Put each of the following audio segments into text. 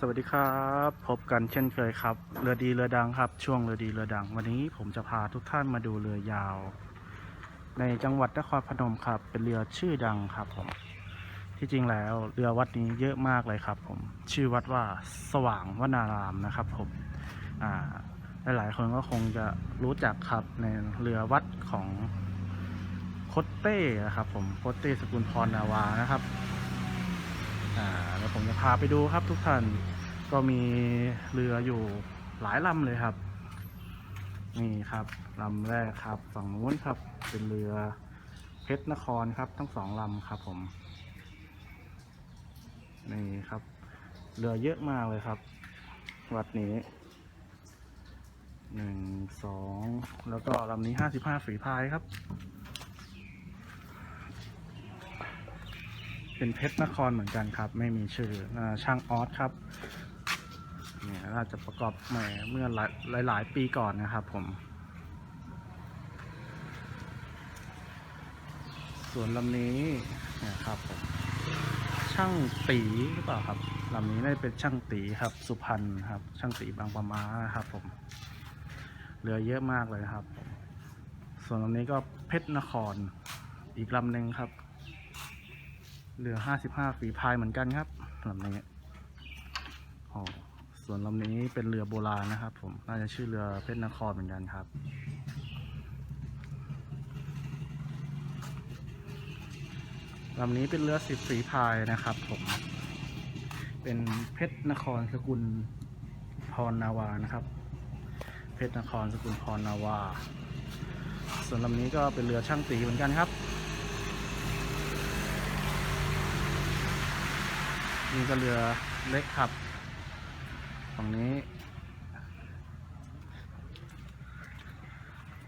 สวัสดีครับ พบกันเช่นเคยครับ เรือดีเรือดังครับ ช่วงเรือดีเรือดัง วันนี้ผมจะพาทุกท่านมาดูเรือยาว ในจังหวัดนครพนมครับ เป็นเรือชื่อดังครับผม ที่จริงแล้วเรือวัดนี้เยอะมากเลยครับ ผม ชื่อวัดว่าสว่างวนารามนะครับ ผมอ่าหลายๆคนก็คงจะรู้จักครับในเรือวัดของโคตเต้นะครับ ผมโคตเต้สกุลพรนาวานะครับ อ่าแล้วผมจะพาไปดูครับทุกท่านก็มีเรืออยู่หลายลำเลยครับ นี่ครับลำแรกครับฝั่งนู้นครับ เป็นเรือเพชรนครครับ ทั้งสองลำครับ ผมนี่ครับเรือเยอะมากเลยครับ วัดนี้หนึ่งสองแล้วก็ลำนี้ห้าสิบห้าฝีพายครับ เป็นเพชรนครเหมือนกันครับ ไม่มีชื่ออช่างออสครับเนี่ยน่าจะประกอบใหม่เมื่อหลายหลายปีก่อนนะครับผม ส่วนลำนี้นะครับผมช่างตีหรือเปล่าครับลำนี้น่าจะเป็นช่างตีครับ สุพรรณครับ ช่างตีบางปะมาครับผมเรือเยอะมากเลยครับ ส่วนลำนี้ก็เพชรนครอีกลำหนึ่งครับ เรือ 55 ฝีพายเหมือนกันครับลำนี้โอ้ส่วนลำนี้เป็นเรือโบราณนะครับ ผม น่าจะชื่อเรือเพชรนครเหมือนกันครับ ลำนี้เป็นเรือสิบฝีพายนะครับผม เป็นเพชรนครสกุลพรนาวานะครับ เพชรนครสกุลพรนาวา ส่วนลำนี้ก็เป็นเรือช่างตีเหมือนกันครับ นี่ก็เรือเล็กครับฝั่งนี้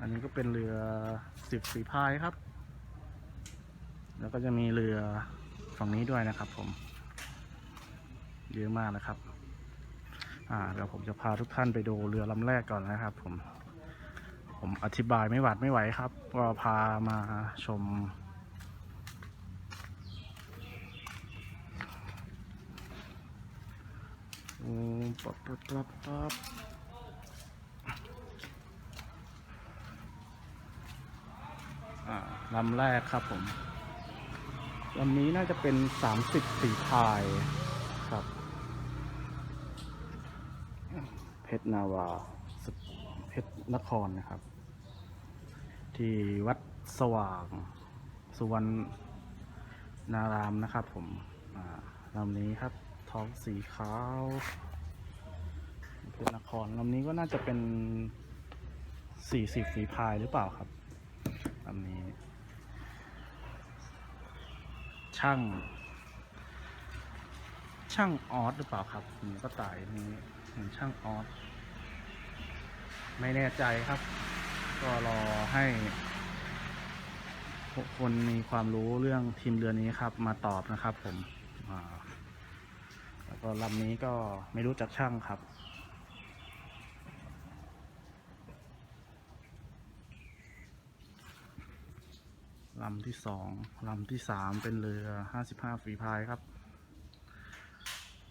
อันนี้ก็เป็นเรือสิบฝีพายครับ แล้วก็จะมีเรือฝั่งนี้ด้วยนะครับ ผม เยอะมากนะครับ อ่าเดี๋ยวผมจะพาทุกท่านไปดูเรือลำแรกก่อนนะครับ ผม ผมอธิบายไม่หวัดไม่ไหวครับ ก็พามาชม อืม ปั๊บปั๊บปั๊บปั๊บลำแรกครับผมลำนี้น่าจะเป็นสามสิบสี่พายครับ เพชรนาวาเพชรนครนะครับ ที่วัดสว่าง สุวรรณนารามนะครับผมลำนี้ครับ ท้องสีขาวเพชรนครลำนี้ก็น่าจะเป็นสี่สิบฝีพายหรือเปล่าครับลำนี้ ช่าง ช่างออสหรือเปล่าครับผมก็ตายนี้เห็นช่างออสไม่แน่ใจครับ ก็รอให้คนมีความรู้เรื่องทีมเรือนี้ครับ มาตอบนะครับผมอ่า ก็ลำนี้ก็ไม่รู้จักช่างครับ ลำที่สองลำที่สามเป็นเรือห้าสิบห้าฝีพายครับ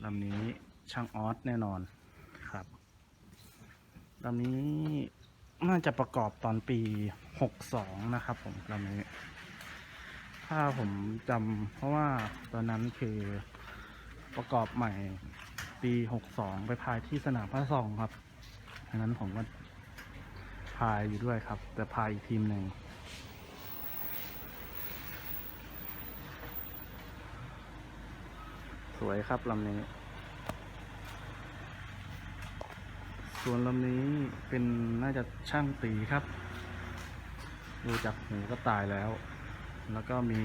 ลำนี้ช่างออสแน่นอนครับ ลำนี้น่าจะประกอบตอนปีหกสองนะครับผมลำนี้ ถ้าผมจำเพราะว่าตอนนั้นคือ ประกอบใหม่ปี 62 ไปพายที่สนามพระซองครับอันนั้นผมก็พายอยู่ด้วยครับ แต่พายอีกทีมหนึ่งสวยครับลำนี้ ส่วนลำนี้เป็นน่าจะช่างตีครับ ดูจากหูก็ตายแล้ว แล้วก็มี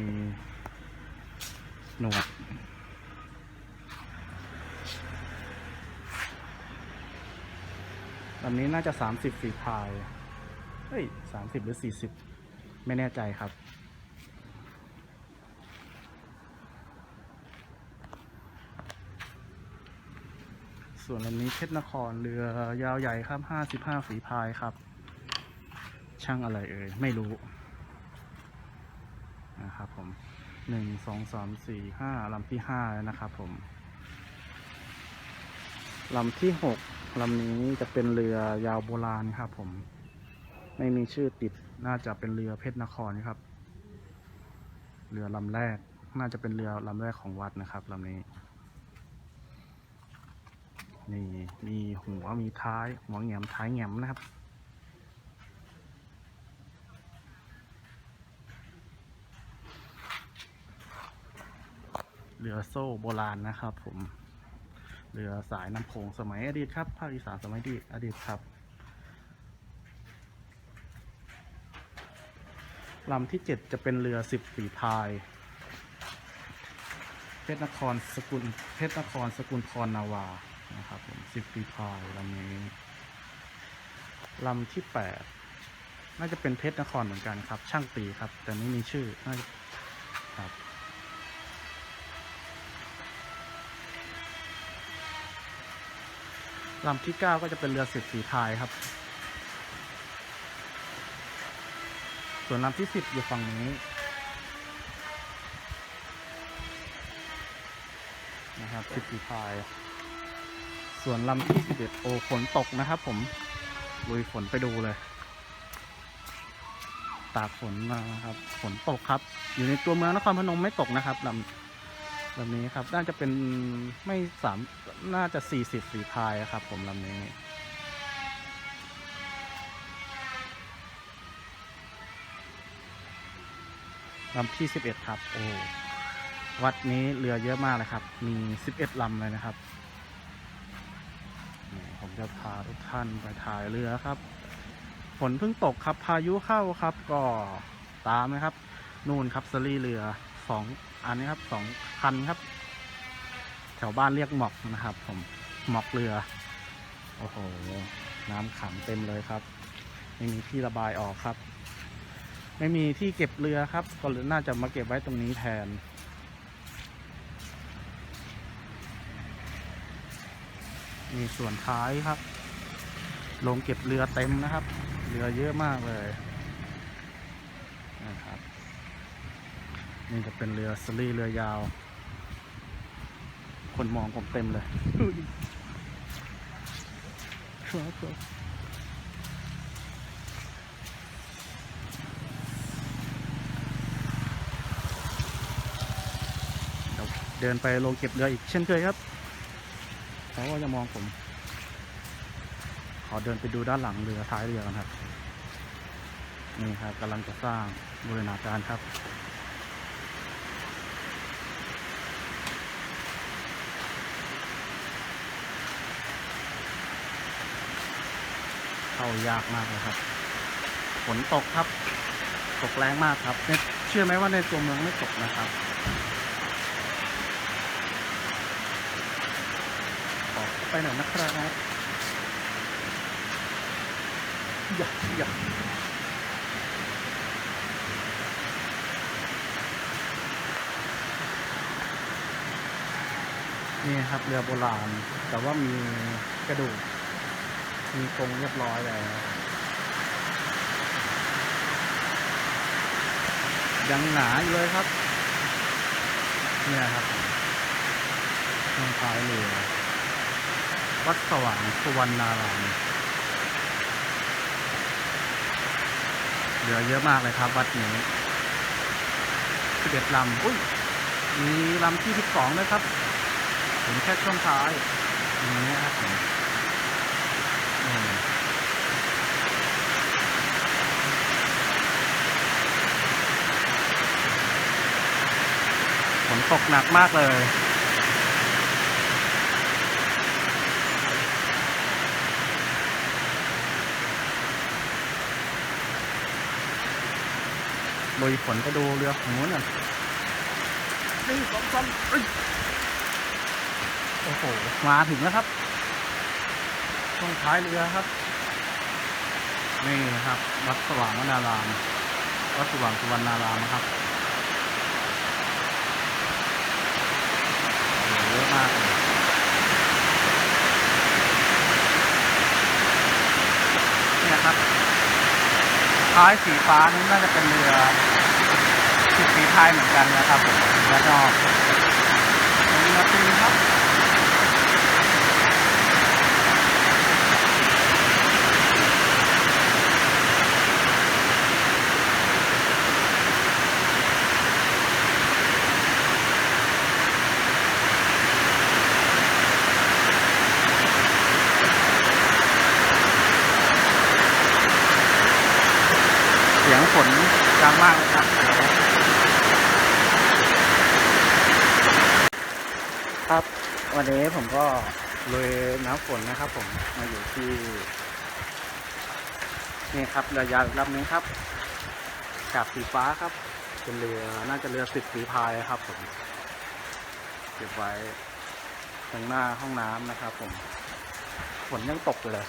หนวด ลำนี้น่าจะสามสิบฝีพายเฮ้ยสามสิบหรือสี่สิบไม่แน่ใจครับ ส่วนลำนี้เพชรนครเรือยาวใหญ่ครับห้าสิบห้าฝีพายครับ ช่างอะไรเอ่ย ไม่รู้ นะครับผมหนึ่งสองสามสี่ห้าลำที่ห้าแล้วนะครับผม ลำที่หก ลำนี้จะเป็นเรือยาวโบราณครับ ผม ไม่มีชื่อติดน่าจะเป็นเรือเพชรนครครับ เรือลำแรก น่าจะเป็นเรือลำแรกของวัดนะครับลำนี้ นี่มีหัวมีท้ายหัวแงมท้ายแงมนะครับเรือโซ่โบราณนะครับผม เรือสายน้ำโขงสมัยอดีตครับภาคอีสานสมัยอดีตอดีตครับลำที่เจ็ดจะเป็นเรือสิบฝีพาย เพชรนครสกุลเพชรนครสกุลพรนาวานะครับผมสิบฝีพายลำนี้ลำที่แปดน่าจะเป็นเพชรนครเหมือนกันครับ ช่างตีครับ แต่ไม่มีชื่อน่าจะครับ ลำที่เก้าก็จะเป็นเรือสิบสีพายครับ ส่วนลำที่สิบอยู่ฝั่งนี้นะครับสิบสีพาย ส่วนลำที่สิบเอ็ดโอฝนตกนะครับ ผมลุยฝนไปดูเลย ตากฝนมาครับ ฝนตกครับ อยู่ในตัวเมืองนครพนมไม่ตกนะครับลำ ลำนี้ครับ น่าจะเป็นไม่สามน่าจะสี่สิบฝีพายครับ ผมลำนี้ลำที่สิบเอ็ดครับ โอ้วัดนี้เรือเยอะมากเลยครับ มีสิบเอ็ดลำเลยนะครับผมจะพาทุกท่านไปถ่ายเรือครับ ฝนเพิ่งตกครับ พายุเข้าครับ ก็ตามนะครับ นู่นครับสลีเรือ สองอันนี้ครับสองคันครับ แถวบ้านเรียกหมอกนะครับ ผมหมอกเรือ โอ้โห น้ำขังเต็มเลยครับ ไม่มีที่ระบายออกครับ ไม่มีที่เก็บเรือครับ ก็น่าจะมาเก็บไว้ตรงนี้แทนมีส่วนท้ายครับ ลงเก็บเรือเต็มนะครับ เรือเยอะมากเลยนะครับ นี่จะเป็นเรือสลีเรือยาว คนมองผมเต็มเลยครับผมเดี๋ยวเดินไปลงเก็บเรืออีกเช่นเคยครับเขาก็จะมองผม ขอเดินไปดูด้านหลังเรือท้ายเรือกันครับ นี่ครับกำลังจะสร้างบูรณาการครับ เข้ายากมากเลยครับ ฝนตกครับ ตกแรงมากครับเน่เชื่อไหมว่าในตัวเมืองไม่ตกนะครับออกไปหน่อยนะครับอย่าอย่านี่ครับเรือโบราณ แต่ว่ามีกระดูก มีกรงเรียบร้อยแล้ว ยังหนาอยู่เลยครับ เนี่ยครับทางท้ายเรือ วัดสว่างสุวรรณารามเหลือเยอะมากเลยครับ วัดนี้สิบเอ็ดลำ อุ้ย มีลำที่สิบสองด้วยครับ เห็นแค่ช่วงท้ายอย่างนี้ครับผมอืมฝน ตกหนักมากเลยลุยฝนไปดูเรือของนู้นน่ะหนึ่งสองสามเอ้ยโอ้โห มาถึงแล้วครับช่วงท้ายเรือครับ นี่ครับ วัดสว่างวนาราม วัดสว่างสุวรรณารามนะครับโอ้โหเยอะ มากเลยนี่ยครับท้ายสีฟ้านี่น่าจะเป็นเรือสิบฝีพายเหมือนกันนะครับผมแล้วก็เป็นเรือตีนครับ ฝนกลางมากนะครับ ครับวันนี้ผมก็เลยน้ำฝนนะครับ ผมมาอยู่ที่นี่ครับเรือยาวลำนี้ครับกับสีฟ้าครับ เป็นเรือน่าจะเรือสิบฝีพายครับ ผมเก็บไว้ตรงหน้าห้องน้ำนะครับ ผมฝนยังตกเลย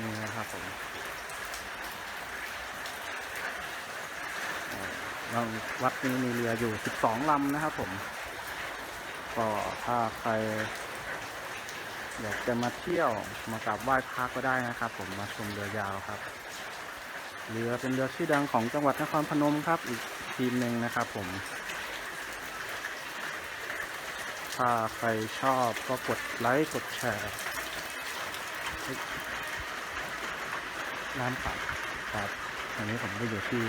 นี่นะครับผม เราวัดนี้มีเรืออยู่สิบสองลำนะครับผม ก็ถ้าใคร อยากจะมาเที่ยวมากราบไหว้พระก็ได้นะครับ ผมมาชมเรือยาวครับ เรือเป็นเรือชื่อดังของจังหวัดนครพนมครับ อีกทีมหนึ่งนะครับ ผม ถ้าใครชอบก็กดไลค์กดแชร์น้ำปัดครับ อันนี้ผมก็อยู่ที่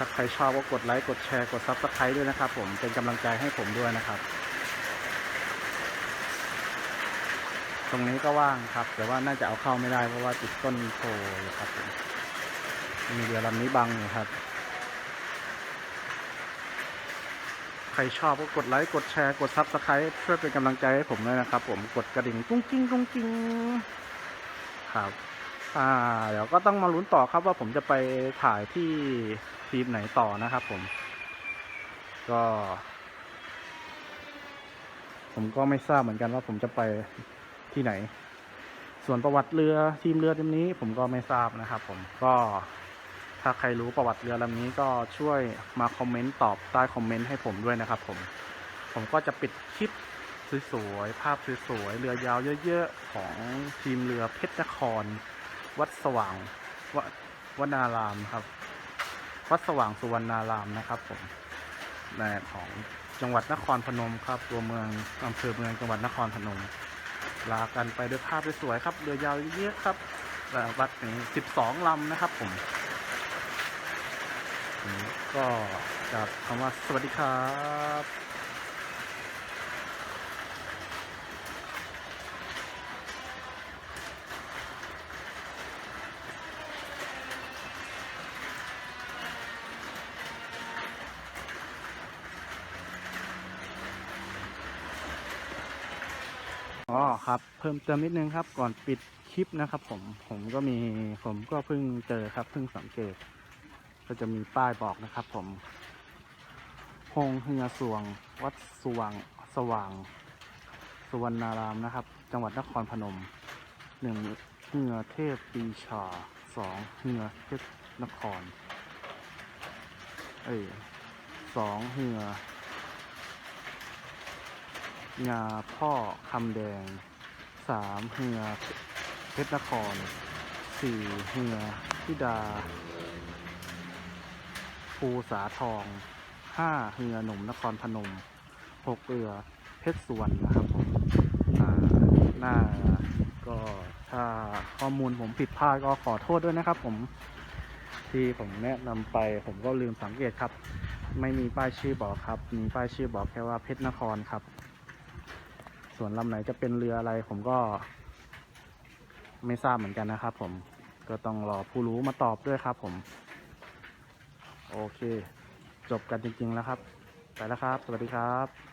ถ้าใครชอบก็กดไลค์กดแชร์กดซับสไครต์ด้วยนะครับผมเป็นกำลังใจให้ผมด้วยนะครับ ตรงนี้ก็ว่างครับ แต่ว่าน่าจะเอาเข้าไม่ได้เพราะว่าติดต้นโพอยู่ครับผมมีเรือลำนี้บังอยู่ครับ ใครชอบก็กดไลค์กดแชร์กดซับสไครต์เพื่อเป็นกำลังใจให้ผมด้วยนะครับ ผมกดกระดิ่งกุ้งกิ้งกุ้งกิ้งครับอ่าเดี๋ยวก็ต้องมาลุ้นต่อครับว่าผมจะไปถ่ายที่ ทีมไหนต่อนะครับผม ก็ ผมก็ไม่ทราบเหมือนกันว่าผมจะไปที่ไหน ส่วนประวัติเรือทีมเรือลำนี้ ผมก็ไม่ทราบนะครับ ผมก็ถ้าใครรู้ประวัติเรือลำนี้ก็ช่วยมาคอมเมนต์ตอบใต้คอมเมนต์ให้ผมด้วยนะครับ ผม ผมก็จะปิดคลิปสวยๆ ภาพสวยๆ เรือยาวเยอะๆ ของทีมเรือเพชรนคร วัดสว่างววนารามครับ วัดสว่างสุวรรณารามนะครับผมในของจังหวัดนครพนมครับ ตัวเมืองอำเภอเมืองจังหวัดนครพนม ลากันไปด้วยภาพสวยๆครับเรือยาวเยอะครับวัดนี้สิบสองลำนะครับผมอืมก็กับคำว่าสวัสดีครับ อ๋อครับเพิ่มเติมนิดนึงครับ ก่อนปิดคลิปนะครับ ผมผมก็มีผมก็เพิ่งเจอครับเพิ่งสังเกต ก็จะมีป้ายบอกนะครับ ผมฮงเฮือสวง วัดสว่างสว่าง สุวรรณารามนะครับ จังหวัดนครพนมหนึ่งเฮือเทพปีชาสองเฮือเพนคร เอ้ยสองเฮือ งาพ่อคำแดงสามเหือเพชรนครสี่เหือธิดา ภูสาทองห้าเหือหนุ่มนครพนมหกเรือเพชรสวรรณนะครับผมหน้าก็ถ้าข้อมูลผมผิดพลาดก็ขอโทษด้วยนะครับผมที่ผมแนะนำไปผมก็ลืมสังเกตครับ ไม่มีป้ายชื่อบอกครับ มีป้ายชื่อบอกแค่ว่าเพชรนครครับ ส่วนลำไหนจะเป็นเรืออะไรผมก็ ไม่ทราบเหมือนกันนะครับ ผมก็ต้องรอผู้รู้มาตอบด้วยครับ ผม โอเค จบกันจริง ๆ แล้วครับ ไปแล้วครับ สวัสดีครับ